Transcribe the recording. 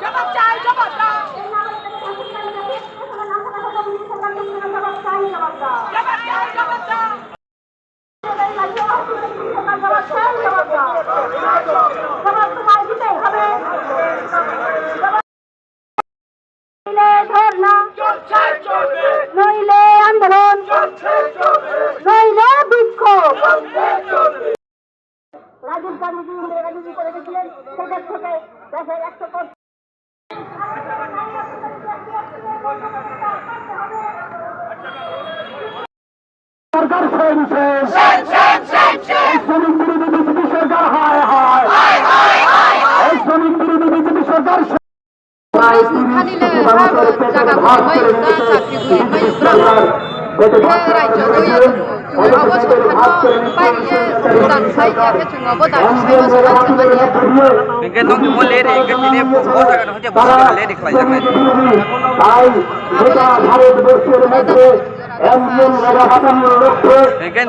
জবাব চাই জবাব দাও। নইলে রাজীব করে গেছিলেন সেখান থেকে দেশের একশো সরকার সহিংস এই শ্রমিক বিরোধী বিজেপি সরকার হায় হায়। এই শ্রমিক বিরোধী বিজেপি সরকার সাইমা সবাই একজন